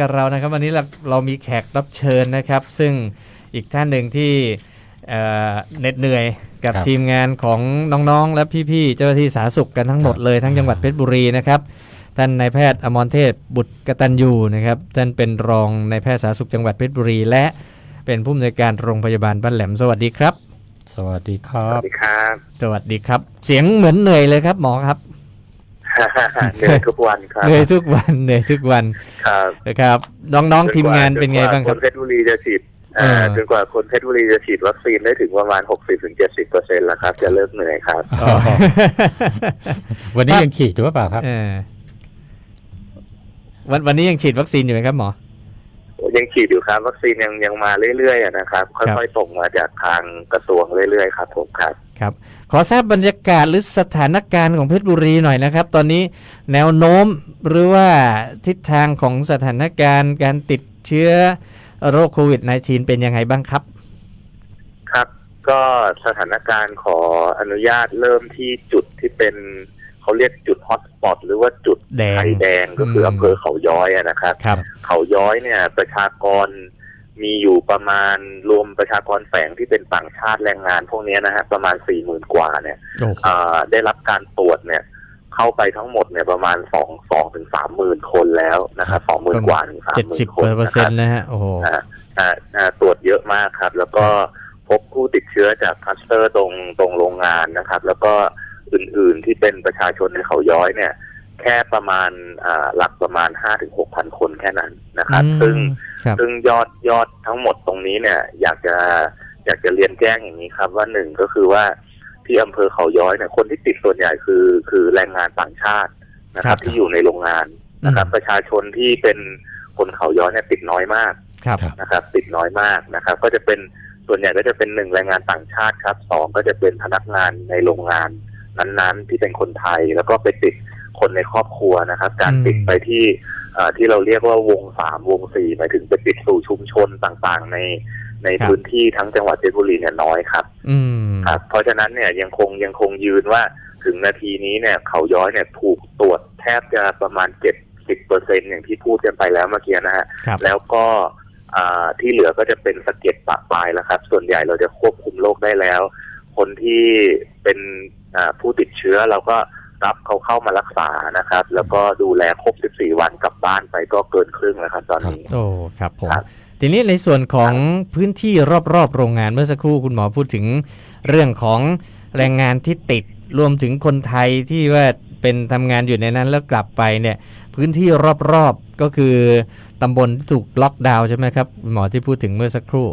กับเรานะครับวันนี้เราเรามีแขกรับเชิญนะครับ ซึ่งอีกท่านหนึ่งที่เอ่อเหน็ดเหนื่อยกับครับ ทีมงานของน้องๆ และพี่ๆเจ้าหน้าที่สาธารณสุขกันทั้งหมดครับเลยทั้งจังหวัดเพชรบุรีนะครับท่านนายแพทย์อมรเทพบุตรกตัญญูนะครับท่านเป็นรองนายแพทย์สาธารณสุขจังหวัดเพชรบุรี และเป็นผู้อำนวยการโรงพยาบาลบ้านแหลมสวัสดีครับ สวัสดีครัสวับสดีครับ สวัสดีครับ เสียงเหมือนเหนื่อยเลยครับหมอครับ เหนื่อยทุกวันครับเหนื่อยทุกวันเหนื่อยทุกวันครับนะครับ น้องๆทีมงานเป็นไงบ้างคจรับนกว่าคนเพชรบุรีจะฉีดเอ่อเออจนกว่าคนเพชรบุรีจะฉีดวัคซีนได้ถึงประมาณ 60-70เปอร์เซ็นต์แล้วครับ จะเลิกเหนื่อยครับอ๋อวันนี้ยังฉีดอยู่หรือเปล่าครับเออวันวันนี้ยังฉีดวัคซีนอยู่ไหมครับหมอ ยังฉีดอยู่ครับ วัคซีนยังยังมาเรื่อยๆอะนะครับครับ ค่อยๆส่งมาจากทางกระทรวงเรื่อยๆครับผมครับครับ ขอทราบบรรยากาศหรือสถานการณ์ของเพชรบุรีหน่อยนะครับ ตอนนี้แนวโน้มหรือว่าทิศทางของสถานการณ์การติดเชื้อโรคโควิด -19 เป็นยังไงบ้างครับ ครับ ก็สถานการณ์ขออนุญาตเริ่มที่จุดที่เป็น เขาเรียกจุดฮอตสปอตหรือว่าจุดแดงไข่แดงก็คือมอำเภอเขาย้อยอะนะครับครับ เขาย้อยเนี่ยประชากรมีอยู่ประมาณรวมประชากรแฝงที่เป็นต่างชาติแรงงานพวกเนี้ยนะฮะประมาณสี่หมื่นกว่าเนี่ยโอ้อ่าได้รับการตรวจเนี่ย เข้าไปทั้งหมดเนี่ยประมาณสองสองถึงสามหมื่นคนแล้วนะครับสองหมื่นกว่าถึงสามเจ็ดหมื่สิบนคนเปอร์นะเซ็คนรับต์นะฮะโอ้โหอ่าอ่าอ่าตรวจเยอะมากครับ แล้วก็พบผู้ติดเชื้อจากคลัสเตอร์ตรงตรงโรงงานนะครับ แล้วก็ อื่น ๆ ที่เป็นประชาชนในเขาย้อยเนี่ย แค่ประมาณอ่าหลักประมาณห้าถึงหกพันคนแค่นั้นนะครับอืมซึ่งครับซึ่งยอดยอดทั้งหมดตรงนี้เนี่ย อยากจะอยากจะเรียนแจ้งอย่างนี้ครับ ว่าหนึ่งก็คือว่าที่อำเภอเขาย้อยเนี่ยคนที่ติดส่วนใหญ่คือคือแรงงานต่างชาตินะคครัรับบที่อยู่ในโรงงานนะครับ ประชาชนที่เป็นคนเขาย้อยเนี่ยติดน้อยมากครับครับนะครับ ติดน้อยมากนะครับ ก็จะเป็นส่วนใหญ่ก็จะเป็นหนึ่งแรงงานต่างชาติครับสองก็จะเป็นพนักงานในโรงงาน นั้นๆ ที่เป็นคนไทยแล้วก็ไปติดคนในครอบครัวนะครับ การอืมติดไปที่เอ่อที่เราเรียกว่าวงสามวงสี่หมายถึงไปติดสู่ชุมชนต่างๆ ในในพื้นที่ทั้งจังหวัดเพชรบุรีเนี่ยน้อยครับอืมครับเพราะฉะนั้นเนี่ยยังคงยังคงยืนว่าถึงนาทีนี้เนี่ยเขาย้อยเนี่ยถูกตรวจแทบจะประมาณเจ็ดสิบเปอร์เซ็นอย่างที่พูดกันไปแล้วเมื่อกี้นะฮะครับแล้วก็อ่าที่เหลือก็จะเป็นสะเก็ดปะปลายแล้วครับ ส่วนใหญ่เราจะควบคุมโรคได้แล้ว คนที่เป็นอ่า ผู้ติดเชื้อเราก็รับเขาเข้ามารักษานะครับ แล้วก็ดูแลครบ 14 วันกลับบ้านไปก็เกินครึ่งแล้วครับตอนนี้โอ้ครับผมครับทีนี้ในส่วนของพื้นที่รอบๆ โรงงานเมื่อสักครู่คุณหมอพูดถึงเรื่องของแรงงานที่ติดรวมถึงคนไทยที่ว่าเป็นทำงานอยู่ในนั้นแล้วกลับไปเนี่ย พื้นที่รอบๆก็คือตำบลที่ถูกล็อกดาวน์ใช่ไหมครับคุณหมอที่พูดถึงเมื่อสักครู่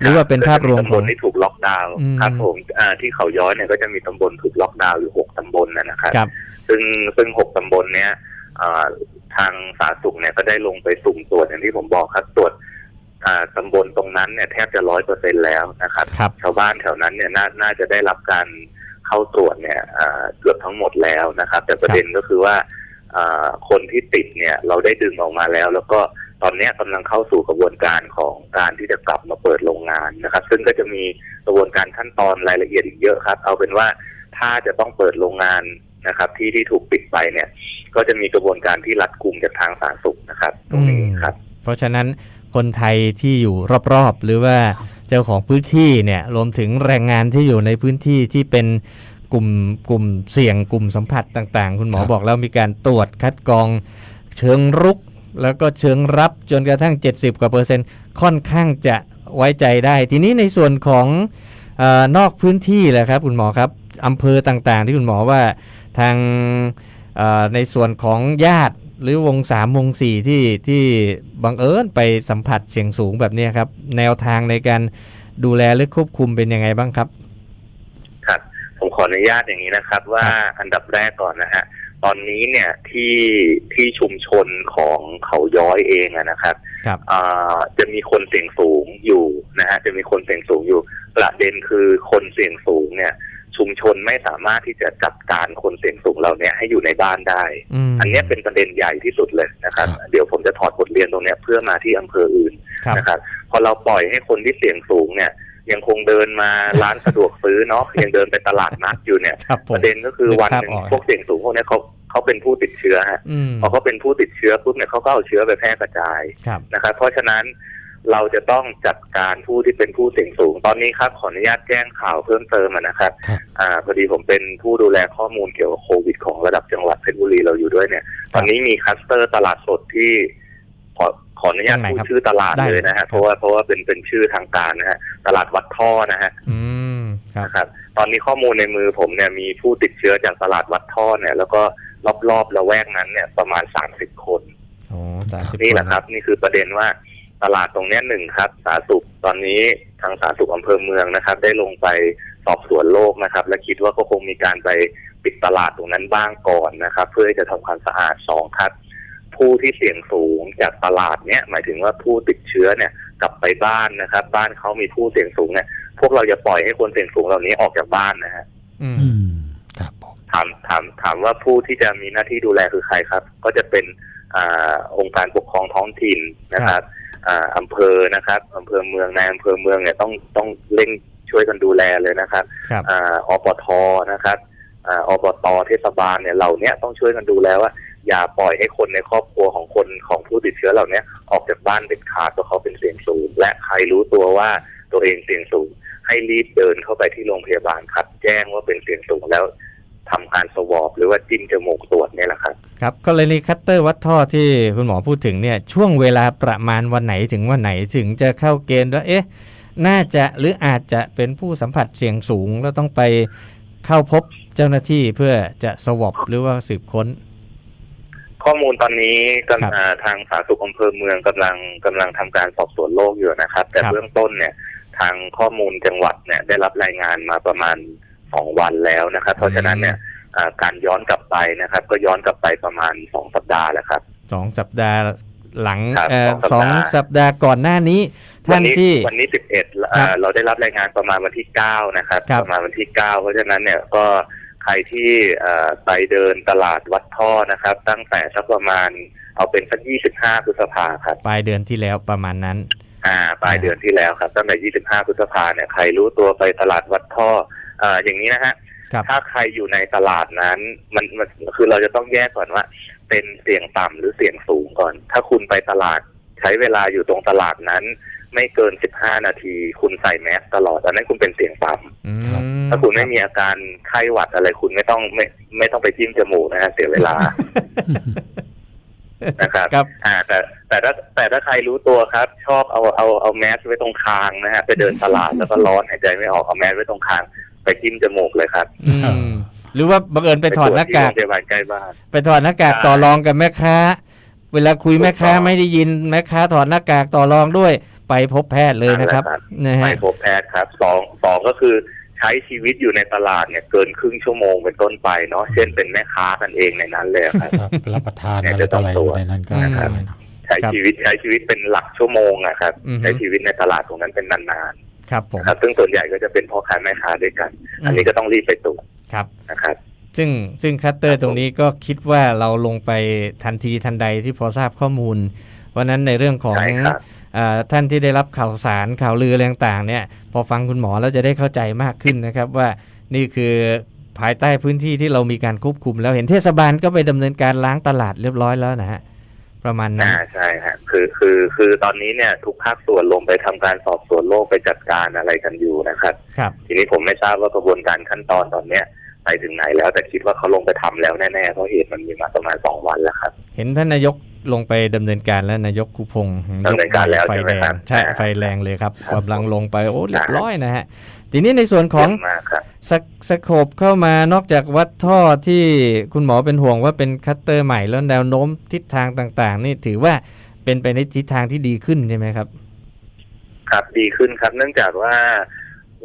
หรือว่าเป็นภาพรวมตำขบอลงที่ถูกล็อก ดาวน์อืมครับผมอ่าที่เขาย้อยเนี่ยก็จะมีตำบลถูกล็อกดาวน์อยู่หกตำบลนะนะครับครับ ซึ่งซึ่งหกตำบลเนี้ยอ่าทางสาธารณสุขเนี่ยก็ได้ลงไปสุ่มตรวจอย่างที่ผมบอกครับตรวจอ่าตำบลตรงนั้นเนี่ยแทบจะร้อยเปอร์เซ็นแล้วนะครับครับชาวบ้านแถวนั้นเนี่ยนาน่าจะได้รับการเข้าตรวจเนี่ยอ่าเกือบทั้งหมดแล้วนะครับ แต่ประเด็นก็คือว่าอ่าคนที่ติดเนี่ย เราได้ดึงออกมาแล้ว แล้วก็ ตอนเนี้ยกำลังเข้าสู่กระบวนการของการที่จะกลับมาเปิดโรงงานนะครับ ซึ่งก็จะมีกระบวนการขั้นตอนรายละเอียดอีกเยอะครับ เอาเป็นว่าถ้าจะต้องเปิดโรงงานนะครับ ที่ที่ถูกปิดไปเนี่ย ก็จะมีกระบวนการที่รัดกุมจากทางสาธารณสุขนะครับตรงนี้ครับ เพราะฉะนั้นคนไทยที่อยู่รอบๆ หรือว่าเจ้าของพื้นที่เนี่ยรวมถึงแรงงานที่อยู่ในพื้นที่ที่เป็นกลุ่มกลุ่มเสี่ยงกลุ่มสัมผัสต่าง ๆ คุณหมอครับบอกแล้วมีการตรวจคัดกรองเชิงรุก แล้วก็เชิงรับจนกระทั่ง 70 กว่าเปอร์เซ็นต์ค่อนข้างจะไว้ใจได้ ทีนี้ในส่วนของอนอกพื้นที่แหละครับคุณหมอครับอำเภอต่างๆ ที่คุณหมอว่าทางในส่วนของญาติหรือวงสามวงสี่ที่ที่บังเอิญไปสัมผัสเสียงสูงแบบนี้ครับ แนวทางในการดูแลหรือควบคุมเป็นยังไงบ้างครับ ครับ ผมขออนุญาตอย่างนี้นะครับ ว่าอันดับแรกก่อนนะฮะ ตอนนี้เนี่ยที่ที่ชุมชนของเขาย้อยเองอะนะครับครับอ่าจะมีคนเสี่ยงสูงอยู่นะฮะจะมีคนเสี่ยงสูงอยู่ ประเด็นคือคนเสี่ยงสูงเนี่ย ชุมชนไม่สามารถที่จะจัดการคนเสี่ยงสูงเหล่านี้ให้อยู่ในบ้านได้อืมอันเนี้ยเป็นประเด็นใหญ่ที่สุดเลยนะครับครับเดี๋ยวผมจะถอดบทเรียนตรงเนี้ยเพื่อมาที่อำเภออื่นครับนะครับ พอเราปล่อยให้คนที่เสี่ยงสูงเนี่ย ยังคงเดินมาร้านสะดวกซื้อเนาะยังเดินไปตลาดนัดอยู่เนี่ยครับผปมระเด็นก็คือนึกวันภาพหนึ่งออกพวกเสี่ยงสูงพวกเนี้ยเขาเขาเป็นผู้ติดเชื้อฮะอืมพอเขาเป็นผู้ติดเชื้อปุ๊บเนี่ยเขาก็เอาเชื้อไปแพร่กระจายครับนะครับ เพราะฉะนั้นเราจะต้องจัดการผู้ที่เป็นผู้เสี่ยงสูง ตอนนี้ครับขออนุญาตแจ้งข่าวเพิ่มเติมอะนะครับครับอ่าพอดีผมเป็นผู้ดูแลข้อมูลเกี่ยวกับโควิดของระดับจังหวัดเพชรบุรีเราอยู่ด้วยเนี่ย ตอนนี้มีคลัสเตอร์ตลาดสดที่ขอ ขออนุญาตตรงไหนพูดครับชื่อตลาดได้เลยนะครัฮะบเพราะว่าเพราะว่าเป็นเป็นชื่อทางการนะฮะตลาดวัดท่อนะฮะอืมครับนะครับ ตอนนี้ข้อมูลในมือผมเนี่ยมีผู้ติดเชื้อจากตลาดวัดท่อเนี่ย แล้วก็รอบๆละแวกนั้นเนี่ยประมาณสามสิบคนโอ้สามสิบนี่แหละครับ นี่คือประเด็นว่าตลาดตรงเนี้ยหนึ่งครับ สาธารณสุขตอนนี้ทางสาธารณสุขอำเภอเมืองนะครับ ได้ลงไปสอบสวนโรคนะครับ และคิดว่าก็คงมีการไปปิดตลาดตรงนั้นบ้างก่อนนะครับ เพื่อที่จะทำความสะอาดสองครับ ผู้ที่เสี่ยงสูงจากตลาดเนี้ยหมายถึงว่าผู้ติดเชื้อเนี่ยกลับไปบ้านนะครับ บ้านเขามีผู้เสี่ยงสูงเนี่ยพวกเราจะปล่อยให้คนเสี่ยงสูงเหล่านี้ออกจากบ้านนะฮะอืมอืมครับผมถามถามถามว่าผู้ที่จะมีหน้าที่ดูแลคือใครครับ ก็จะเป็นอาองค์การปกครองท้องถิ่นนะครับอ่าอำเภอนะครับอำเภอเมืองในอำเภอเมืองเนี่ยต้องต้องเร่งช่วยกันดูแลเลยนะครับครับอ่าอปทนะครับอ่าอบตเทศบาลเนี่ยเหล่าเนี้ยต้องช่วยกันดูแลว่า อย่าปล่อยให้คนในครอบครัวของคนของผู้ติดเชื้อเหล่านี้ออกจากบ้านเด็ดขาดเพราะเขาเป็นเสี่ยงสูง และใครรู้ตัวว่าตัวเองเสี่ยงสูง ให้รีบเดินเข้าไปที่โรงพยาบาลครับ แจ้งว่าเป็นเสี่ยงสูงแล้วทำการสวอปหรือว่าจิ้มจมูกตรวจเนี่ยแหละครับครับกรณีคัตเตอร์วัดท่อที่คุณหมอพูดถึงเนี่ยช่วงเวลาประมาณวันไหนถึงวันไหนถึงจะเข้าเกณฑ์ว่าเอ๊ะน่าจะหรืออาจจะเป็นผู้สัมผัสเสี่ยงสูงแล้วต้องไปเข้าพบเจ้าหน้าที่เพื่อจะสวอปหรือว่าสืบค้น ข้อมูลตอนนี้กำครับอ่าทางสาธารณสุขอำเภอเมืองกำลังกำลังทำการสอบสวนโรคอยู่นะครับ แต่ครับเบื้องต้นเนี่ย ทางข้อมูลจังหวัดเนี่ย ได้รับรายงานมาประมาณสองวันแล้วนะครับ เพราะฉะนั้นเนี่ยอ่าการย้อนกลับไปนะครับ ก็ย้อนกลับไปประมาณสองสัปดาห์แล้วครับสองสัปดาห์หลังครับเอ่อสสอองงสัสัปปดาดาห์ห์ก่อนหน้านี้วัท่านนี้ที่วันนี้สิบเอ็ดครับเราได้รับรายงานประมาณวันที่เก้านะครับครับ ประมาณวันที่เก้าเพราะฉะนั้นเนี่ยก็ใค รที่เอ่อไปเดินตลาดวัดท่อนะครับ ตั้งแต่สักประมาณ เอาเป็นสักยี่สิบห้าพฤษภาครับปลายเดือนที่แล้วประมาณนั้น อ่าปลายเดือนที่แล้วครับ ตั้งแต่25พฤษภาเนี่ยใครรู้ตัวไปตลาดวัดท่ออ่าอย่างนี้นะฮะครับถ้าใครอยู่ในตลาดนั้นมันมันคือเราจะต้องแยกก่อนว่า เป็นเสี่ยงต่ำหรือเสี่ยงสูงก่อน ถ้าคุณไปตลาดใช้เวลาอยู่ตรงตลาดนั้น ไม่เกิน15นาที คุณใส่แมสตลอดอันนั้นคุณเป็นเสี่ยงต่ำอืม ถ้าคุณไม่มีอาการไข้หวัดอะไรคุณไม่ต้องไม่ไม่ต้องไปจิ้มจมูกนะฮะเสียเวลานะครับครับอ่าแต่แต่ถ้าแต่ถ้าใครรู้ตัวครับ ชอบเอาเอาเอาแมสไว้ตรงคางนะฮะไปเดินตลาดแล้วก็ร้อนหายใจไม่ออกเอาแมสไว้ตรงคาง ไปจิ้มจมูกเลยครับอืมหรือว่าบังเอิญไปถอดหน้ากากไปตรวจที่โรงพยาบาลใกล้บ้านไปถอดหน้ากากใช่ต่อรองกับแม่ค้า เวลาคุยแม่ค้าถูกต้องไม่ได้ยินแม่ค้าถอดหน้ากากต่อรองด้วย ไปพบแพทย์เลยนะครับนั่นแหละครับนะไปฮะพบแพทย์ครับสองสองก็คือ ใช้ชีวิตอยู่ในตลาดเนี่ยเกินครึ่งชั่วโมงเป็นต้นไปเนาะเช่นเป็นแม่ค้ากันเองในนั้นเลยครับครับรับประทานเนี่ยอะไรจะต่ต้อองอะไรตรอวยู่จในนั้นก็อืมได้ครับนะใช้ชีวิตใช้ชีวิตเป็นหลักชั่วโมงอะครับอือฮึใช้ชีวิตในตลาดตรงนั้นเป็นนานครับผมๆครับซึ่งส่วนใหญ่ก็จะเป็นพ่อค้าแม่ค้าด้วยกัน อันนี้ก็ต้องรีบไปตรวจครับนะครับซึ่งซึ่งคัตเตอร์ตรงนี้ก็คิดว่าเราลงไปทันทีทันใดที่พอทราบข้อมูล เพราะฉะนั้นในเรื่องของใช่ครับอ่า ท่านที่ได้รับข่าวสารข่าวลืออะไรต่างๆเนี่ยพอฟังคุณหมอแล้วจะได้เข้าใจมากขึ้นนะครับว่านี่คือภายใต้พื้นที่ที่เรามีการควบคุม แล้วเห็นเทศบาลก็ไปดำเนินการล้างตลาดเรียบร้อยแล้วนะฮะประมาณนั้นอ่าใช่ฮะคือคือคือตอนนี้เนี่ยทุกภาคส่วนลงไปทำการสอบสวนโรคไปจัดการอะไรกันอยู่นะครับครับ ทีนี้ผมไม่ทราบว่ากระบวนการขั้นตอนตอนเนี้ยไปถึงไหนแล้วแต่คิดว่าเขาลงไปทำแล้วแน่ๆเพราะเหตุมันมีมาประมาณสองวันแล้วครับ เห็นท่านนายก ลงไปดำเนินการแล้วนายกคูพงศ์ดำเนินการแล้วไฟใช่ไหมแดครังบใช่อ่าไฟแรงเลยครับครับกำลังลงไปโอ้เรียบร้อยนะฮะทีนี้ในส่วนของเยี่ยมมากครับสกสโคบเข้ามานอกจากวัดท่อที่คุณหมอเป็นห่วงว่าเป็นคัตเตอร์ใหม่แล้วแนวโน้มทิศทางต่าง ๆ นี่ถือว่าเป็นไปในทิศทางที่ดีขึ้นใช่ไหมครับ ครับดีขึ้นครับ เนื่องจากว่า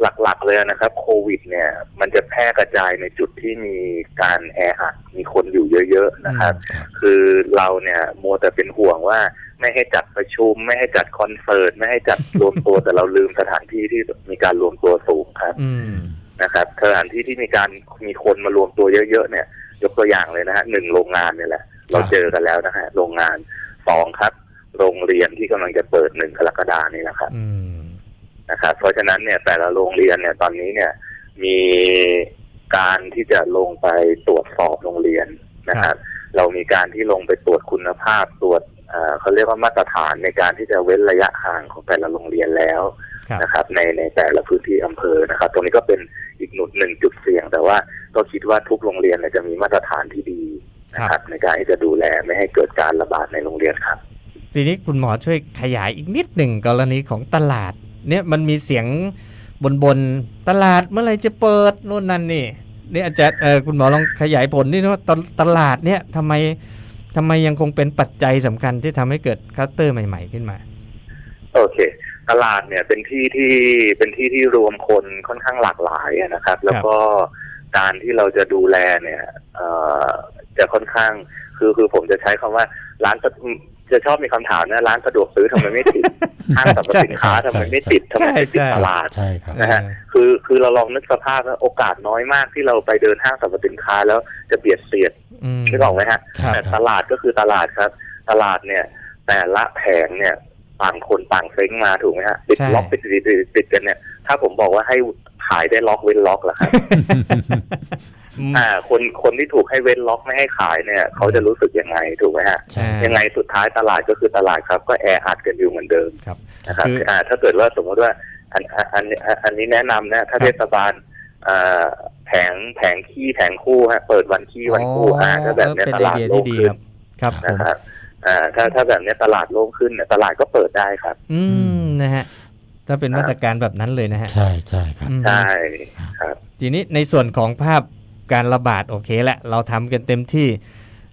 หลักๆเลยนะครับ โควิด เนี่ย มันจะแพร่กระจายในจุดที่มีการแออัดมีคนอยู่เยอะ ๆ นะครับ คือเราเนี่ยมัวแต่เป็นห่วงว่าไม่ให้จัดประชุม ไม่ให้จัดคอนเสิร์ต ไม่ให้จัดรวมตัวแต่เราลืมสถานที่ที่มีการรวมตัวสูงครับอืมนะครับสถานที่ที่มีการมีคนมารวมตัวเยอะๆเนี่ย ยกตัวอย่างเลยนะฮะหนึ่งโรงงานเนี่ยแหละ เราเจอกันแล้วนะฮะโรงงานสองครับ โรงเรียนที่กำลังจะเปิดหนึ่งกรกฎานี่แหละครับอืม นะครับเพราะฉะนั้นเนี่ยแต่ละโรงเรียนเนี่ยตอนนี้เนี่ยมีการที่จะลงไปตรวจสอบโรงเรียนนะครับเรามีการที่ลงไปตรวจคุณภาพตรวจเอ่อเขาเรียกว่ามาตรฐานในการที่จะเว้นระยะห่างของแต่ละโรงเรียนแล้วครับนะครับ ในในแต่ละพื้นที่อำเภอนะครับ ตรงนี้ก็เป็นอีกหนุดหนึ่งจุดเสี่ยง แต่ว่าก็คิดว่าทุกโรงเรียนเนี่ยจะมีมาตรฐานที่ดีนะครับ ในการที่จะดูแลไม่ให้เกิดการระบาดในโรงเรียนครับ ทีนี้คุณหมอช่วยขยายอีกนิดหนึ่งกรณีของตลาด เนี่ยมันมีเสียงบนบนๆตลาดเมื่อไหรจะเปิดนู่นนั่นนี่นี่อาจารย์เออคุณหมอลองขยายผลนี่นะว่าตตลาดเนี่ยทำไมทำไมยังคงเป็นปัจจัยสำคัญที่ทำให้เกิดคลัสเตอร์ใหม่ ๆ ขึ้นมา โอเค ตลาดเนี่ยเป็นที่ที่เป็นที่ที่รวมคนค่อนข้างหลากหลายอะนะครับ แล้วก็การที่เราจะดูแลเนี่ยเอ่อจะค่อนข้างคือคือผมจะใช้คำว่าร้านสะ จะชอบมีคำถามนะร้านสะดวกซื้อทำไมไม่ติดห้างสรรพสินค้าทำไมไม่ติดทำไมไม่ติดใช่ตลาดใช่ครับนะฮะคือคือเราลองนึกสภาพว่าโอกาสน้อยมากที่เราไปเดินห้างสรรพสินค้าแล้วจะเบียดเสียดอืมนึกออกไหมฮะครับแต่ตลาดก็คือตลาดครับ ตลาดเนี่ย แต่ละแผงเนี่ยต่างคนต่างเซ้งมาถูกไหมฮะติดใช่ล็อกติดติดติดติดกันเนี่ย ถ้าผมบอกว่าให้ขายได้ล็อกเว้นล็อกล่ะครับ อืมอ่า คนคนที่ถูกให้เว้นล็อกไม่ให้ขายเนี่ย เขาจะรู้สึกยังไงถูกไหมฮะใช่ยังไงสุดท้ายตลาดก็คือตลาดครับ ก็แออัดกันอยู่เหมือนเดิมครับนะครับคืออ่า ถ้าเกิดว่าสมมติว่า อันอันอันอันอันนี้แนะนำนะ ถ้าครับเทศบาลอ่าแผงแผงขี้แผงคู่ฮะเปิดวันขี้วันคู่อ่าถ้าแบบเนี้ยเป็นตไอลาดเดียโล่ที่งดีขึ้คนรับครับผมนะครับอ่าถ้าถ้าแบบเนี้ยตลาดโล่งขึ้นเนี่ยตลาดก็เปิดได้ครับ อืมนะฮะถ้าเป็นมาตรการแบบนั้นเลยนะฮะ ใช่ใช่ครับอืมใช่ครับ ทีนี้ในส่วนของภาพ การระบาดโอเคแหละเราทำกันเต็มที่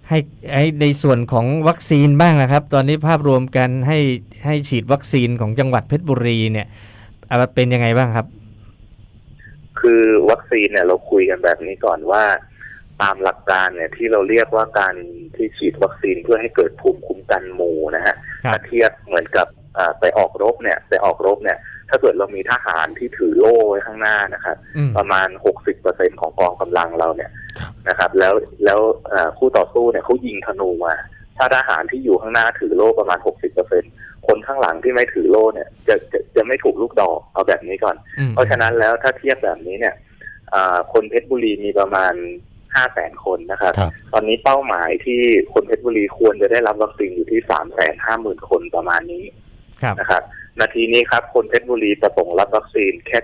ให้ให้ในส่วนของวัคซีนบ้างนะครับ ตอนนี้ภาพรวมกันให้ให้ฉีดวัคซีนของจังหวัดเพชรบุรีเนี่ยอ่าเป็นยังไงบ้างครับ คือวัคซีนเนี่ยเราคุยกันแบบนี้ก่อนว่าตามหลักการเนี่ยที่เราเรียกว่าการที่ฉีดวัคซีนเพื่อให้เกิดภูมิคุ้มกันหมู่นะฮะครับถ้าเทียบเหมือนกับอ่าไปออกรบเนี่ยไปออกรบเนี่ย ถ้าเกิดเรามีทหารที่ถือโล่ไว้ข้างหน้านะครับอืมประมาณ60%ของกองกำลังเราเนี่ยครับนะครับ แล้วแล้วเอ่อคู่ต่อสู้เนี่ยเขายิงธนูมาถ้าทหารที่อยู่ข้างหน้าถือโล่ประมาณ60%คนข้างหลังที่ไม่ถือโล่เนี่ยจะจะจะไม่ถูกลูกดอกเอาแบบนี้ก่อนอืมเพราะฉะนั้นแล้วถ้าเทียบแบบนี้เนี่ยอ่าคนเพชรบุรีมีประมาณ5 0 0แสนคนนะครับครับ ตอนนี้เป้าหมายที่คนเพชรบุรีควรจะได้รับวัคซีนอยู่ที่3 5 0 0 0 0คนประมาณนี้ครับนะครับ นาทีนี้ครับ คนเพชรบุรีประสงค์รับวัคซีนแค่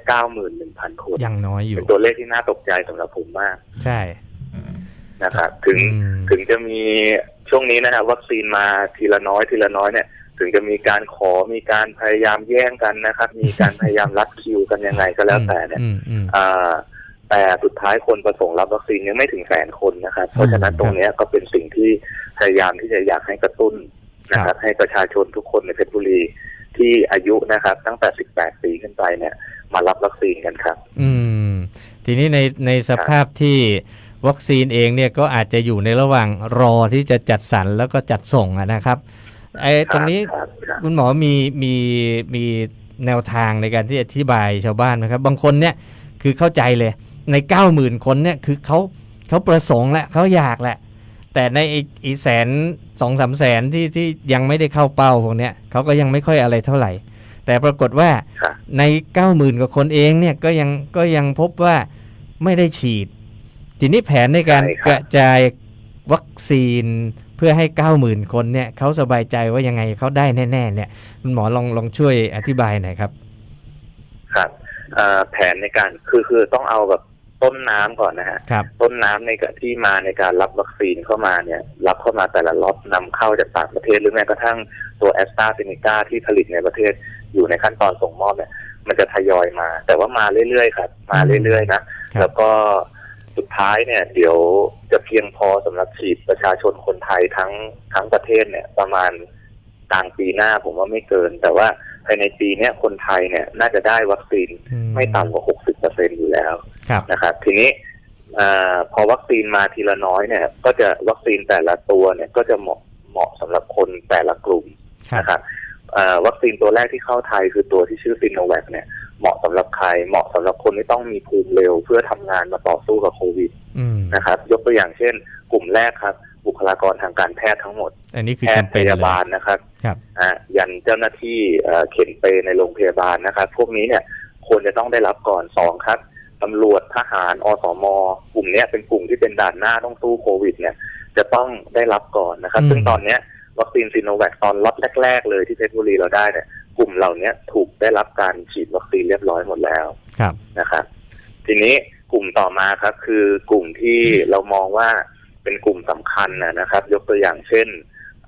91,000คนยังน้อยอยู่เป็นตัวเลขที่น่าตกใจสำหรับผมมาก ใช่นะครับถึงอืมถึงจะมีช่วงนี้นะครับวัคซีนมาทีละน้อยทีละน้อยเนี่ย ถึงจะมีการขอมีการพยายามแย่งกันนะครับ มีการพยายามรัดคิวกันยังไงก็แล้วแต่เนี่ยอืมอืมอ่าแต่สุดท้ายคนประสงค์รับวัคซีนยังไม่ถึงแสนคนนะครับ เพราะฉะนั้นตรงเนี้ยก็เป็นสิ่งที่พยายามที่จะอยากให้กระตุ้นนะครับ ให้ประชาชนทุกคนในเพชรบุรี ที่อายุนะครับ ตั้งแต่ 18 ปีขึ้นไปเนี่ย มารับวัคซีนกันครับ อืม ทีนี้ในในสภาพที่วัคซีนเองเนี่ยก็อาจจะอยู่ในระหว่างรอที่จะจัดสรรแล้วก็จัดส่งอะนะครับไอ้ตรงนี้ครับครับคุณหมอมีมีมีแนวทางในการที่อธิบายชาวบ้านนะครับ บางคนเนี่ยคือเข้าใจเลย ใน9 0,000คนเนี่ยคือเขาเขาประสงค์แหละเขาอยากแหละ แต่ในอีกอีกแสนสองสามแสนที่ที่ยังไม่ได้เข้าเป้าพวกเนี้ยเขาก็ยังไม่ค่อยอะไรเท่าไหร่ แต่ปรากฏว่าครับใน90,000กว่าคนเองเนี่ยก็ยังก็ยังพบว่าไม่ได้ฉีด ทีนี้แผนในการใช่ครับ กระจายวัคซีนเพื่อให้90,000คนเนี่ยเขาสบายใจว่ายังไงเขาได้แน่ๆเนี่ยคุณหมอลองลองช่วยอธิบายหน่อยครับ ครับเอ่อแผนในการคือคือต้องเอาแบบ ต้นน้ำก่อนนะฮะครับต้นน้ำในการที่มาในการรับวัคซีนเข้ามาเนี่ยรับเข้ามาแต่ละล็อตนำเข้าจากต่างประเทศหรือแม้กระทั่งตัวแอสตราเซเนกาที่ผลิตในประเทศอยู่ในขั้นตอนส่งมอบเนี่ยมันจะทยอยมา แต่ว่ามาเรื่อยๆครับมาเรื่อยๆนะครับแล้วก็สุดท้ายเนี่ย เดี๋ยวจะเพียงพอสำหรับฉีดประชาชนคนไทยทั้งทั้งประเทศเนี่ย ประมาณกลางปีหน้าผมว่าไม่เกิน แต่ว่าภายในปีเนี้ยคนไทยเนี่ยน่าจะได้วัคซีนอืมไม่ต่ำกว่า60เปอร์ เซ็นอยู่แล้วครับนะครับ ทีนี้เออพอวัคซีนมาทีละน้อยเนี่ย ก็จะวัคซีนแต่ละตัวเนี่ยก็จะเหมาะเหมาะสำหรับคนแต่ละกลุ่มครับนะครับเอ่อวัคซีนตัวแรกที่เข้าไทยคือตัวที่ชื่อซินโนแวคเนี่ยเหมาะสำหรับใครเหมาะสำหรับคนที่ต้องมีภูมิเร็ว เพื่อทำงานมาต่อสู้กับโควิดอืมนะครับ ยกตัวอย่างเช่น กลุ่มแรกครับ บุคลากรทางการแพทย์ทั้งหมด อันนี้คือแพทจำย์เป็พนเลยยาบาลนะครับครับอะยันเจ้าหน้าที่เอ่อเข็นเปรในโรงพยาบาลนะครับ พวกนี้เนี่ย ควรจะต้องได้รับก่อนสองครับตำรวจทหารอสมกลุ่มเนี้ยเป็นกลุ่มที่เป็นด่านหน้าต้องสู้โควิด เนี่ย จะต้องได้รับก่อนนะครับอืมซึ่งตอนเนี้ยวัคซีนซีโนแวคตอนล็อตแรก ๆ เลยที่เพชรบุรีเราได้เนี่ยกลุ่มเหล่าเนี้ยถูกได้รับการฉีดวัคซีนเรียบร้อยหมดแล้วครับนะครับ ทีนี้กลุ่มต่อมาครับ คือกลุ่มที่เรามองว่าเป็นกลุ่มสำคัญนะนะครับ ยกตัวอย่างเช่น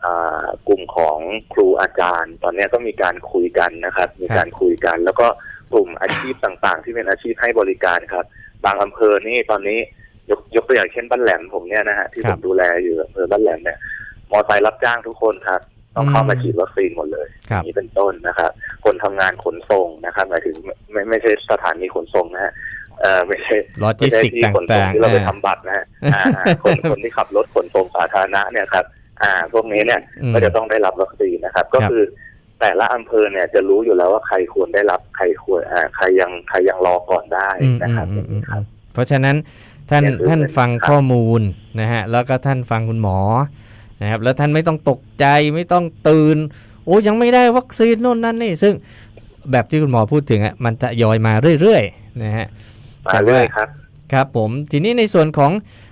อ่ากลุ่มของครูอาจารย์ ตอนนี้ก็มีการคุยกันนะครับ มีการคุยกัน แล้วก็ กลุ่มอาชีพต่างๆ ที่เป็นอาชีพให้บริการครับ บางอำเภอนี่ตอนนี้ยกยกตัวอย่างเช่นบ้านแหลมผมเนี่ยนะฮะที่คผรับมดูแลอยู่อำเภอบ้านแหลมเนี่ยมอไซค์รับจ้างทุกคนครับต้องเข้ามาอืมฉีดวัคซีนหมดเลยครับอย่างนี้เป็นต้นนะครับคนทำงานขนส่งนะครับหมายถึงไม่ไม่ใช่สถานีขนส่งนะฮะเออไม่ใช่โลจิไม่สใช่ติกที่ต่ขนส่งางที่เราไปๆทำบัตรนะฮะอ่าคนคนที่ขับรถขนส่งสาธารณะเนี่ยครับ อ่า พวกนี้เนี่ยอืมก็จะต้องได้รับวัคซีนนะครับ ก็ครับคือ แต่ละอำเภอเนี่ยจะรู้อยู่แล้วว่าใครควรได้รับใครควรอ่าใครยังใครยังรอก่อนได้อืมนะครับอืมอืมครับเพราะฉะนั้นท่านอย่าลืมท่านเลยฟังครับข้อมูลนะฮะแล้วก็ท่านฟังคุณหมอนะครับแล้วท่านไม่ต้องตกใจไม่ต้องตื่น โอ้ยังไม่ได้วัคซีนโน่นนั่นนี่ซึ่งแบบที่คุณหมอพูดถึงอะมันทยอยมาเรื่อยๆนะฮะมาเรื่อยครับครับผมทีนี้ในส่วนของ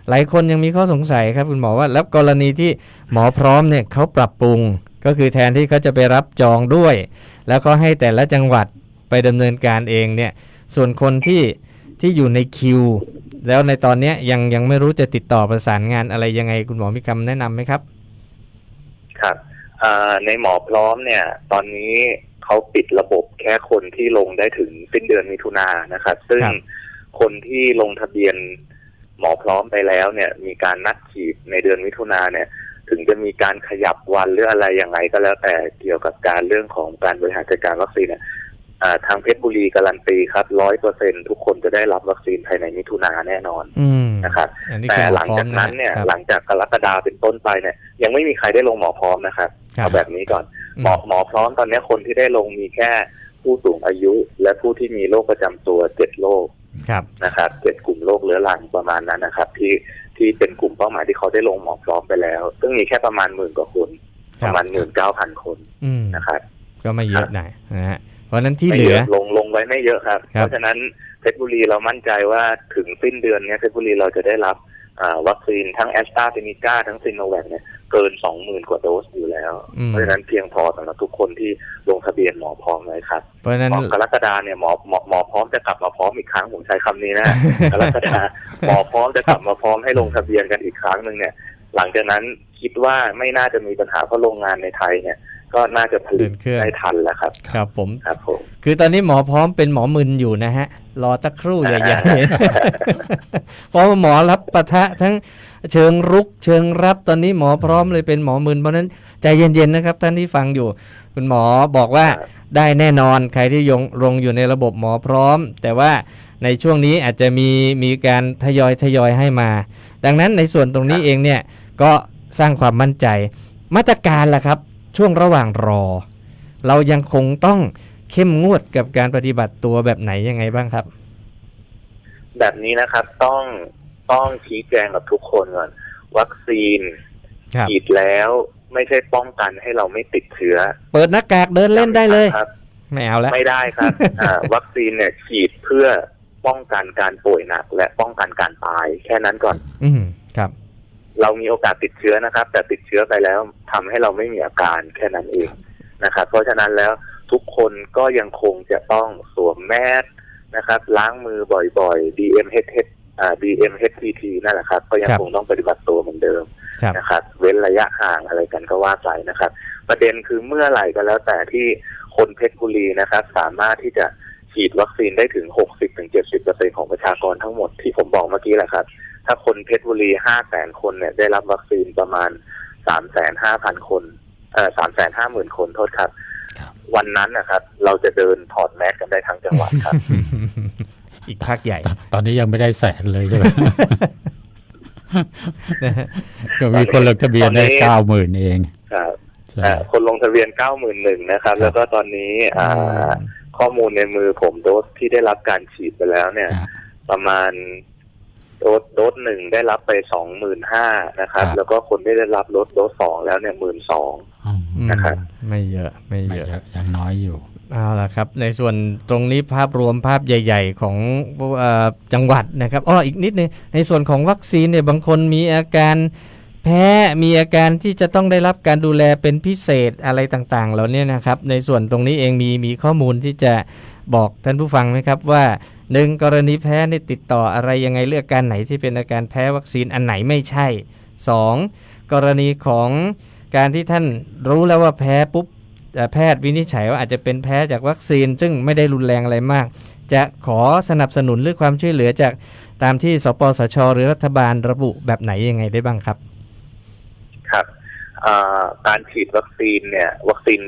หลายคนยังมีข้อสงสัยครับคุณหมอว่าแล้วกรณีที่หมอพร้อมเนี่ยเขาปรับปรุง ก็คือแทนที่เขาจะไปรับจองด้วย แล้วก็ให้แต่ละจังหวัดไปดำเนินการเองเนี่ยส่วนคนที่ที่อยู่ในคิว แล้วในตอนเนี้ยยังยังไม่รู้จะติดต่อประสานงานอะไรยังไงคุณหมอมีคำแนะนำไหมครับ ครับอ่าในหมอพร้อมเนี่ย ตอนนี้เขาปิดระบบแค่คนที่ลงได้ถึงสิ้นเดือนมิถุนายนนะครับ ซึ่งครับคนที่ลงทะเบียนหมอพร้อมไปแล้วเนี่ย มีการนัดฉีดในเดือนมิถุนาเนี่ย ถึงจะมีการขยับวันหรืออะไรยังไงก็แล้วแต่เกี่ยวกับการเรื่องของการบริหารจัดการวัคซีนเนี่ยอ่าทางเพชรบุรีการันตีครับร้อยเปอร์เซ็นทุกคนจะได้รับวัคซีนภายในมิถุนาแน่นอนอืมนะครับอันนี้แต่คือหลังจากนั้นเนี่ยครับหลังจากกรกฎาเป็นต้นไปเนี่ย ยังไม่มีใครได้ลงหมอพร้อมนะครับครับเอาแบบนี้ก่อนอืมหมอหมอพร้อมตอนนี้คนที่ได้ลงมีแค่ผู้สูงอายุ และผู้ที่มีโรคประจำตัวเจ็ดโรคครับนะครับเจ็ดกลุ่มโรคเรื้อรังประมาณนั้นนะครับ ที่ ที่เป็นกลุ่มเป้าหมายที่เขาได้ลงหมอพร้อมไปแล้ว ซึ่งมีแค่ประมาณหมื่นกว่าคนคปรับระมาณหมื่นเก้าพันคนอืมนะครับก็ไม่เยอะหน่อยนะฮะเพราะฉะนั้นที่ไม่เหลืเยออะลงลงไว้ไม่เยอะครับครับ เพราะฉะนั้นเพชรบุรีเรามั่นใจว่าถึงสิ้นเดือนเนี้ยเพชรบุรีเราจะได้รับอ่าวัคซีนทั้งแอสตราเซเนกาทั้งซิโนแวคเนี่ย เกินสองหมื่นกว่าโดสอยู่แล้วอืมเพราะฉะนั้นเพียงพอสำหรับทุกคนที่ลงทะเบียนหมอพร้อมเลยครับเพราะฉะนั้นหมอกรกฎาเนี่ยหมอหมอหมอพร้อมจะกลับมาพร้อมอีกครั้งผมใช้คำนี้นะกรกฎาหมอพร้อมจะกลับมาพร้อมให้ลงทะเบียนกันอีกครั้งหนึ่งเนี่ย หลังจากนั้นคิดว่าไม่น่าจะมีปัญหาเพราะโรงงานในไทยเนี่ยก็น่าจะผลิตเดินเครื่องได้ทันแล้วครับ ครับผมครับผมคือตอนนี้หมอพร้อมเป็นหมอมึนอยู่นะฮะ รอสักครู่ใหญ่ๆเพราะหมอรับปะทะทั้งเชิงรุกเชิงรับตอนนี้หมอพร้อมเลยเป็นหมอมึนเพราะนั้นใจเย็นๆนะครับ ท่านที่ฟังอยู่ คุณหมอบอกว่าได้แน่นอนใครที่ยงลงอยู่ในระบบหมอพร้อม แต่ว่าในช่วงนี้อาจจะมีมีการทยอยทยอยให้มา ดังนั้นในส่วนตรงนี้เองเนี่ยก็สร้างความมั่นใจ มาตรการล่ะครับ ช่วงระหว่างรอ เรายังคงต้อง เข้มงวดกับการปฏิบัติตัวแบบไหนยังไงบ้างครับ แบบนี้นะครับต้องต้องชี้แจงกับทุกคนก่อนวัคซีนครับฉีดแล้วไม่ใช่ป้องกันให้เราไม่ติดเชื้อ เปิดหน้ากากเดินเล่นได้เลยครับไม่เอาแล้วไม่ได้ครับอ่าวัคซีนเนี่ยฉีดเพื่อป้องกันการป่วยหนัก และป้องกันการตาย แค่นั้นก่อน อืมครับ เรามีโอกาสติดเชื้อนะครับ แต่ติดเชื้อไปแล้วทำให้เราไม่มีอาการแค่นั้นเองนะครับ เพราะฉะนั้นแล้วทุก คนก็ยังคงจะต้องสวมแมสนะครับ ล้างมือบ่อยๆ DMHT อ่า DMHTT นั่นแหละครับ ก็ยังครับคงต้องปฏิบัติตัวเหมือนเดิมครับนะครับ เว้นระยะห่างอะไรกันก็ว่าไปนะครับ ประเด็นคือเมื่อไหร่ก็แล้วแต่ที่คนเพชรบุรีนะครับ สามารถที่จะฉีดวัคซีนได้ถึง 60-70%ของประชากรทั้งหมดที่ผมบอกเมื่อกี้แหละครับ ถ้าคนเพชรบุรี500,000คนเนี่ยได้รับวัคซีนประมาณ 3,500,000คน เอ่อ 350,000 คน โทษครับครับ วันนั้นนะครับ เราจะเดินถอดแมสกันได้ทั้งจังหวัดครับ อีกพักใหญ่ตอนตอนนี้ยังไม่ได้แสนเลยใช่ไหมนะฮะก็มีคนลงทะเบียนได้ตอนนี้เก้าหมื่นเองครับใช่อ่าคนลงทะเบียน91,000นะครับ แล้วก็ตอนนี้อ่าอืมข้อมูลในมือผมโดสที่ได้รับการฉีดไปแล้วเนี่ยครับประมาณโดสโดสหนึ่งได้รับไปสองหมื่นห้านะครับครับ แล้วก็คนที่ได้รับโดสโดสสองแล้วเนี่ยหมื่นสองอืมอืม นะครับไม่เยอะไม่ไม่เยอะเยอะยังน้อยอยู่เอาละครับ ในส่วนตรงนี้ภาพรวมภาพใหญ่ ๆ ของเออจังหวัดนะครับอ้ออีกนิดนึงในส่วนของวัคซีนเนี่ยบางคนมีอาการแพ้มีอาการที่จะต้องได้รับการดูแลเป็นพิเศษอะไรต่างๆเหล่านี้นะครับ ในส่วนตรงนี้เองมีมีข้อมูลที่จะบอกท่านผู้ฟังไหมครับว่าหนึ่งกรณีแพ้นี่ติดต่ออะไรยังไงเลือกการไหนที่เป็นอาการแพ้วัคซีนอันไหนไม่ใช่สองกรณีของ การที่ท่านรู้แล้วว่าแพ้ปุ๊บเอ่อแพทย์วินิจฉัยว่าอาจจะเป็นแพ้จากวัคซีน ซึ่งไม่ได้รุนแรงอะไรมาก จะขอสนับสนุนหรือความช่วยเหลือจากตามที่สปสช หรือรัฐบาลระบุแบบไหนยังไงได้บ้างครับ ครับอ่าการฉีดวัคซีนเนี่ยวัคซีน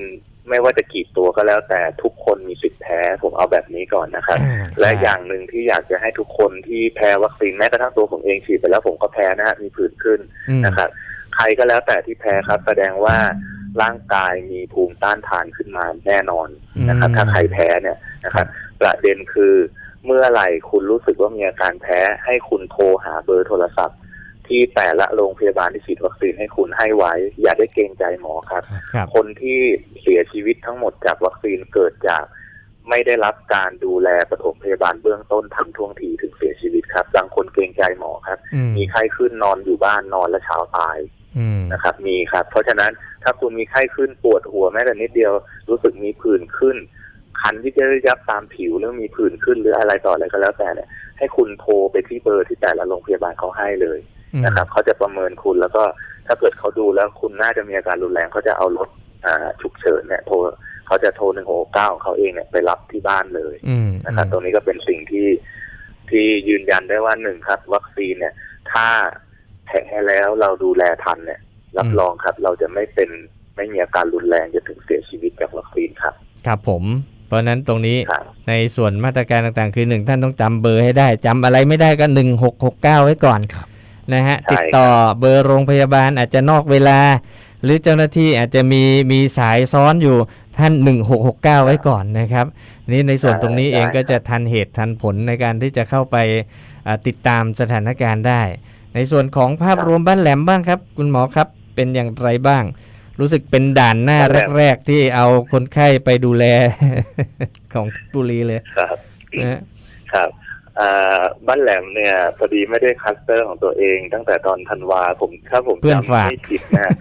ไม่ว่าจะกี่ตัวก็แล้วแต่ทุกคนมีสิทธิ์แพ้ผมเอาแบบนี้ก่อนนะครับอ่าและใช่อย่างหนึ่งที่อยากจะให้ทุกคนที่แพ้วัคซีนแม้กระทั่งตัวผมเองฉีดไปแล้วผมก็แพ้นะฮะมีผื่นขึ้นอืมนะครับใค รก็แล้วแต่ที่แพ้ครับ แสดงว่าร่างกายมีภูมิต้านทานขึ้นมาแน่นอนนะครับ ถ้าใครแพ้เนี่ยนะครับ ประเด็นคือเมื่อไหร่คุณรู้สึกว่ามีอาการแพ้ให้คุณโทรหาเบอร์โทรศัพท์ ที่แต่ละโรงพยาบาลที่ฉีดวัคซีนให้คุณให้ไว้ อย่าได้เกรงใจหมอครับครับคนที่เสียชีวิตทั้งหมดจากวัคซีนเกิดจาก ไม่ได้รับการดูแลปฐมพยาบาลเบื้องต้นทันท่วงทีถึงเสียชีวิตครับบางคนเกรงใจหมอครับอืมมีไข้ขึ้นนอนอยู่บ้านนอนและเช้าตายอืม นะครับ มีครับ เพราะฉะนั้นถ้าคุณมีไข้ขึ้นปวดหัวแม้แต่นิดเดียว รู้สึกมีผื่นขึ้น คันที่จะยับตามผิวหรือมีผื่นขึ้นหรืออะไรต่ออะไรก็แล้วแต่เนี่ยให้คุณโทรไปที่เบอร์ที่แต่ละโรงพยาบาลเขาให้เลยนะครับเขาจะประเมินคุณแล้วก็ถ้าเกิดเขาดูแล้วคุณน่าจะมีอาการรุนแรงเขาจะเอารถอ่าฉุกเฉินเนี่ยโทรเขาจะโทรหนึ่งหกเก้าของเขาเองเนี่ยไปรับที่บ้านเลยอืมนะครับตรงนี้ก็เป็นสิ่งที่ที่ยืนยันได้ว่าหนึ่งครับ วัคซีนเนี่ย ถ้า แพ้แล้วเราดูแลทันเนี่ยรับรองครับ เราจะไม่เป็นไม่มีอาการรุนแรงจนถึงเสียชีวิตจากวัคซีนครับ ครับผมเพราะฉะนั้นตรงนี้ครับในส่วนมาตรการต่างๆ คือหนึ่งท่านต้องจำเบอร์ให้ได้จำอะไรไม่ได้ก็หนึ่งหกหกเก้าไว้ก่อนครับนะฮะใช่ติดต่อเบอร์โรงพยาบาลอาจจะนอกเวลา หรือเจ้าหน้าที่อาจจะมีมีสายซ้อนอยู่ท่าน 1669 ไว้ก่อนนะครับนี่ในส่วนตรงนี้เองก็จะทันเหตุทันผลในการที่จะเข้าไปอ่าติดตามสถานการณ์ได้ ในส่วนของภาพรวมบ้านแหลมบ้างครับ คุณหมอครับเป็นอย่างไรบ้าง รู้สึกเป็นด่านหน้าแรก ๆ ที่เอาคนไข้ไปดูแลของบุรีเลยครับนะฮะครับอ่าบ้านแหลมเนี่ยพอดีไม่ได้คัสเตอร์ของตัวเอง ตั้งแต่ตอนธันวาผมถ้าผมเพื่อนจำฝากไม่ผิดนะ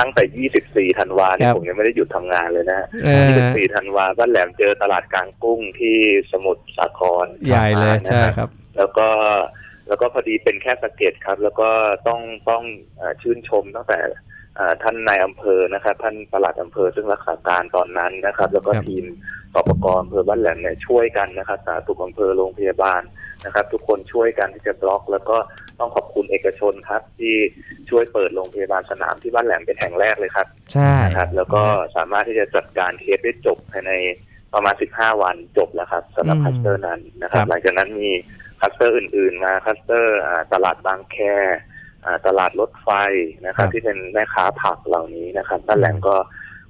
ตั้งแต่ 24 ธันวาเนี่คยรับผมยังไม่ได้หยุดทำงานเลยนะเออ24 ธันวาบ้านแหลมเจอตลาดกลางกุ้งที่สมุทรสาครใหญ่เลยนะใช่ครับครับ แล้วก็ แล้วก็พอดีเป็นแค่สะเก็ดครับ แล้วก็ต้องต้องเออชื่นชมตั้งแต่เอ่อท่านนายอำเภอนะครับ ท่านปลัดอำเภอซึ่งรักษาการตอนนั้นนะครับ แล้วก็ครับทีมสปกอำเภอบ้านแหลมเนี่ยช่วยกันนะครับสาธารณสุขอำเภอโรงพยาบาลนะครับ ทุกคนช่วยกันที่จะบล็อก แล้วก็ต้องขอบคุณเอกชนครับ ที่ช่วยเปิดโรงพยาบาลสนามที่บ้านแหลมเป็นแห่งแรกเลยครับใช่นะครับ แล้วก็สามารถที่จะจัดการเคสได้จบภายในประมาณ 15 วันจบแล้วครับสำหรับอืมคัสเตอร์นั้นนะครับครับหลังจากนั้นมี คัสเตอร์อื่น ๆ มาคัสเตอร์อ่าตลาดบางแคอ่าตลาดรถไฟนะครับ ที่เป็นแม่ค้าผักเหล่านี้นะครับด้านแหลมก็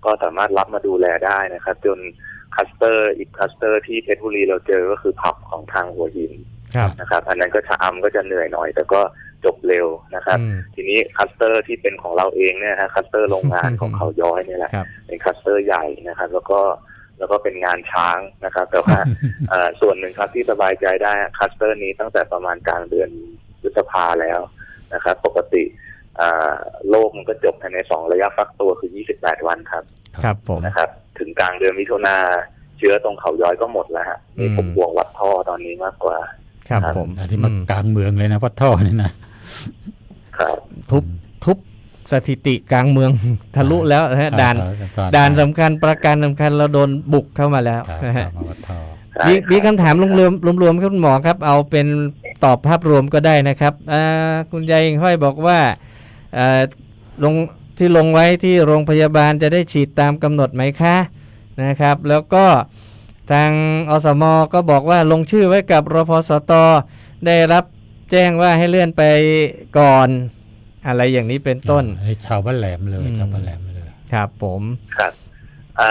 ก็สามารถรับมาดูแลได้นะครับ จนคัสเตอร์อีกคัสเตอร์ที่เพชรบุรีเราเจอก็คือผับของทางหัวหินครับนะครับอันนั้นก็ชะอำก็จะเหนื่อยหน่อย แต่ก็จบเร็วนะครับอืมทีนี้คัสเตอร์ที่เป็นของเราเองเนี่ยฮะคัสเตอร์โรงงานของเขาย้อยเนี่ยแหละครับเป็นคัสเตอร์ใหญ่นะครับ แล้วก็ แล้วก็เป็นงานช้างนะครับ แต่ว่าเอ่อส่วนหนึ่งครับที่สบายใจได้คัสเตอร์นี้ตั้งแต่ประมาณกลางเดือนพฤษภาแล้วนะครับ ปกติเอ่อโรคมันก็จบภายในสองระยะฟักตัวคือ 28 วันครับ ครับผมนะครับ ถึงกลางเดือนมิถุนาเชื้อตรงเขาย้อยก็หมดแล้วฮะนี่อืมผมบวงวัดท่อตอนนี้มากกว่า ครับครับผมอันที่มาอืมกลางเมืองเลยนะวัดท่อนี่นะครับ ทุบทุบ สถิติกลางเมืองทะลุแล้วนะฮะด่านตอด่านสำคัญประการสำคัญเราโดนบุกเข้ามาแล้วครับนะครัฮะบมาวัดท่อใช่มีครับมีคำถามรวมๆรวมๆครับคุณหมอครับ เอาเป็นตอบภาพรวมก็ได้นะครับอ่าคุณยายห้อยบอกว่าอ่าลงที่ลงไว้ที่โรงพยาบาลจะได้ฉีดตามกำหนดไหมคะนะครับ แล้วก็ทางอสมก็บอกว่าลงชื่อไว้กับรพสตได้รับแจ้งว่าให้เลื่อนไปก่อน อะไรอย่างนี้เป็นต้นให้ชาวบ้านแหลมเลยอืมชาวบ้านแหลมเลยครับ ผมครับอ่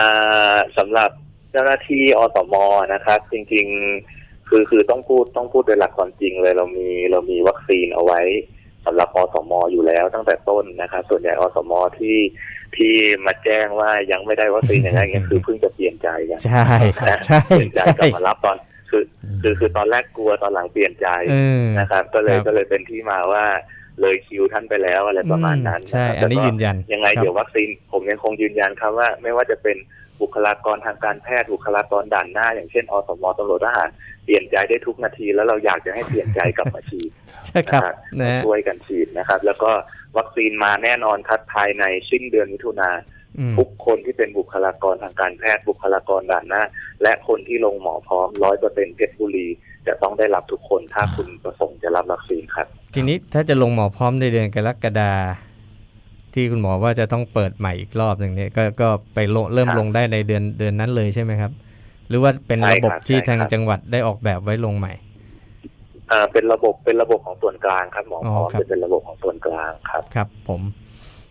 าสำหรับเจ้าหน้าที่อสมนะครับ จริง ๆ คือคือต้องพูดต้องพูดโดยหลักความจริงเลยเรามีเรามีวัคซีนเอาไว้สำหรับอสมอยู่แล้วตั้งแต่ต้นนะครับ ส่วนใหญ่อสมที่ที่มาแจ้งว่ายังไม่ได้วัคซีนอย่างไรเงี้ยคือเพิ่งจะเปลี่ยนใจกันใช่นะใช่เปลี่ยนใจใช่กลับมารับตอนคือคือคือตอนแรกกลัวตอนหลังเปลี่ยนใจเออนะครับ ก็เลยครับก็เลยเป็นที่มาว่า เลยคิวท่านไปแล้วอะไรประมาณนั้นใช่ะครับอันนี้แล้วก็ยืนยันยังไงครับเดี๋ยววัคซีนผมยังคงยืนยันครับว่า ไม่ว่าจะเป็นบุคลากรทางการแพทย์บุคลากรด่านหน้า อย่างเช่นอสมตำรวจทหารเปลี่ยนใจได้ทุกนาที แล้วเราอยากจะให้เปลี่ยนใจกลับมาฉีดใช่ครับนะนะฮะฮะช่วยกันฉีดนะครับ แล้วก็วัคซีนมาแน่นอนครับภายในสิ้นเดือนมิถุนาอืมทุกคนที่เป็นบุคลากรทางการแพทย์บุคลากรด่านหน้า และคนที่ลงหมอพร้อมร้อยเปอร์เซ็นเพชรบุรี จะต้องได้รับทุกคนถ้าคุณประสงค์จะรับวัคซีนครับ ทีนี้ถ้าจะลงหมอพร้อมในเดือนกรกฎาที่คุณหมอว่าจะต้องเปิดใหม่อีกรอบหนึ่งเนี่ยก็ก็ไปลงเริ่มครับลงได้ในเดือนเดือนนั้นเลยใช่ไหมครับ หรือว่าเป็นใช่ระบบครับที่ใช่ทางครับจังหวัดได้ออกแบบไว้ลงใหม่เอ่อเป็นระบบเป็นระบบของส่วนกลางครับหมอพร้อมอ๋อครับจะเป็นระบบของส่วนกลางครับครับ ผม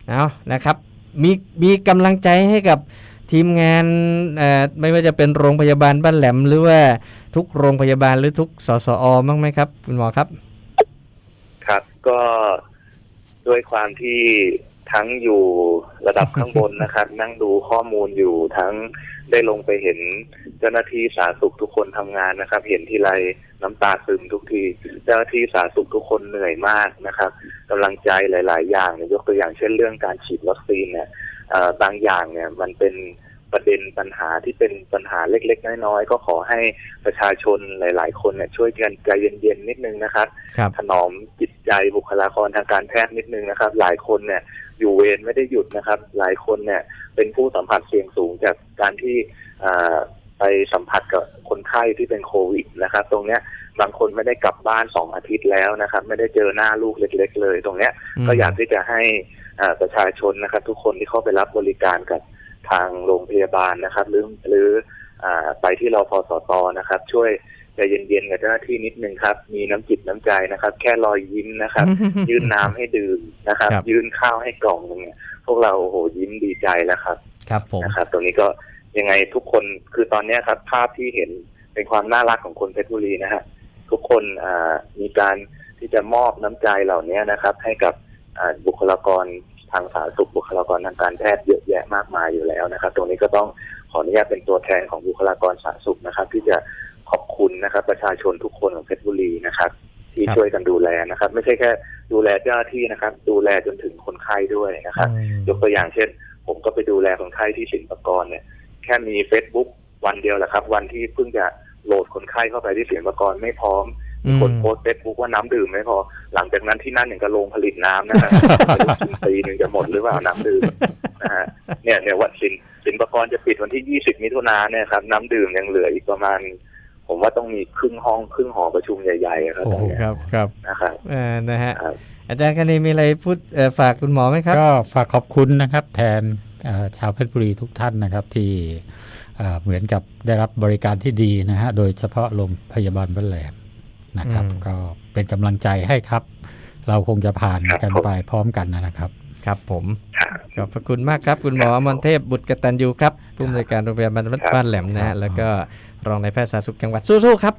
เอานะครับ มีมีกำลังใจให้กับทีมงานเอ่อไม่ว่าจะเป็นโรงพยาบาลบ้านแหลมหรือว่า ทุกโรงพยาบาลหรือทุกสสอบ้างไหมครับ คุณหมอครับ ครับก็ด้วยความที่ทั้งอยู่ระดับข้างบนนะครับ นั่งดูข้อมูลอยู่ทั้งได้ลงไปเห็นเจ้าหน้าที่สาธารณสุขทุกคนทำงานนะครับ เห็นทีไรน้ำตาซึมทุกที เจ้าหน้าที่สาธารณสุขทุกคนเหนื่อยมากนะครับกำลังใจหลาย ๆ อย่างเนี่ยยกตัวอย่างเช่นเรื่องการฉีดวัคซีนเนี่ยเอ่อบางอย่างเนี่ยมันเป็น ประเด็นปัญหาที่เป็นปัญหาเล็ก ๆ น้อยๆก็ขอให้ประชาชนหลาย ๆ คนเนี่ยช่วยกันใจเย็นๆนิดนึงนะครับครับถนอมจิตใจบุคลากรทางการแพทย์นิดนึงนะครับ หลายคนเนี่ยอยู่เวรไม่ได้หยุดนะครับ หลายคนเนี่ยเป็นผู้สัมผัสเสี่ยงสูงจากการที่อ่าไปสัมผัสกับคนไข้ที่เป็นโควิดนะครับ ตรงเนี้ยบางคนไม่ได้กลับบ้านสองอาทิตย์แล้วนะครับ ไม่ได้เจอหน้าลูกเล็ก ๆ เลย ตรงเนี้ยก็อยากที่จะให้อ่าประชาชนนะครับ ทุกคนที่เข้าไปรับบริการกับ ทางโรงพยาบาลนะครับ หรือหรืออาไปที่รอพสตนะครับ ช่วยใจเย็นๆกับเจ้าหน้าที่นิดนึงครับ มีน้ำจิตน้ำใจนะครับ แค่รอยยิ้มนะครับ ยื่นน้ำให้ดื่มนะครับครับ ยื่นข้าวให้กล่องหนึงเนี่ยพวกเราโอ้โหยิ้มดีใจแล้วครับ ครับผมนะครับ ตรงนี้ก็ยังไงทุกคนคือตอนเนี้ยครับ ภาพที่เห็นเป็นความน่ารักของคนเพชรบุรีนะฮะทุกคนอ่ามีการที่จะมอบน้ำใจเหล่านี้นะครับ ให้กับอ่าบุคลากร ทางสาธารณสุขบุคลากรทางการแพทย์เยอะแยะมากมายอยู่แล้วนะครับ ตรงนี้ก็ต้องขออนุญาตเป็นตัวแทนของบุคลากรสาธารณสุขนะครับ ที่จะขอบคุณนะครับ ประชาชนทุกคนของเพชรบุรีนะครับ ที่ครับช่วยกันดูแลนะครับ ไม่ใช่แค่ดูแลเจ้าหน้าที่นะครับ ดูแลจนถึงคนไข้ด้วยนะครับอืมยกตัวอย่างเช่น ผมก็ไปดูแลคนไข้ที่ศิลปากรเนี่ย แค่มี Facebook วันเดียวแหละครับ วันที่เพิ่งจะโหลดคนไข้เข้าไปที่ศิลปากรไม่พร้อมอื มคนโพสเฟซบุ๊กว่าน้ำดื่มไม่พอ หลังจากนั้นที่นั่นอย่างกับโรงผลิตน้ำนะครับไม่รู้กินปีหนึ่งจะหมดหรือเปล่าน้ำดื่มนะฮะเนี่ยเนี่ยวัดสินสินปากรจะปิดวันที่20มิถุนายนเนี่ยครับน้ำดื่มยังเหลืออีกประมาณ ผมว่าต้องมีครึ่งห้องครึ่งหอประชุมใหญ่ๆอะครับโอ้ตรงโหเนี้ยครับครับนะครับเอ่อนะฮะครับอาจารย์คณีมีอะไรพูดเอ่อฝากคุณหมอไหมครับ ก็ฝากขอบคุณนะครับ แทนเอ่อชาวเพชรบุรีทุกท่านนะครับที่เอ่อเหมือนกับได้รับบริการที่ดีนะฮะโดยเฉพาะโรงพยาบาลบ้านแหลม นะครับอืมก็เป็นกำลังใจให้ครับ เราคงจะผ่านครับกันผมไปพร้อมกันนะครับ ครับผมครับขอบพระคุณมากครับ คุณหมออมรเทพบุตรกตัญญูครับผู้อำนวยการโรงพยาบาลครับบ้านแหลมนะครัฮะบแล้วก็รองนายแพทย์สาธารณสุขจังหวัดสู้ๆครับ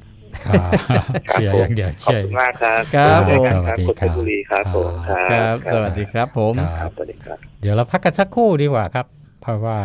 ครับเชียร์อย่างเดียวขอบเชียร์คุณมากครับครับเจอกันผมครับคนเพชรบุรีครับผมครัครับบสวัสดีครับผมคครัรับบสวัสดีครับเดี๋ยวเราพักกันสักครู่ดีกว่าครับ เพราะว่า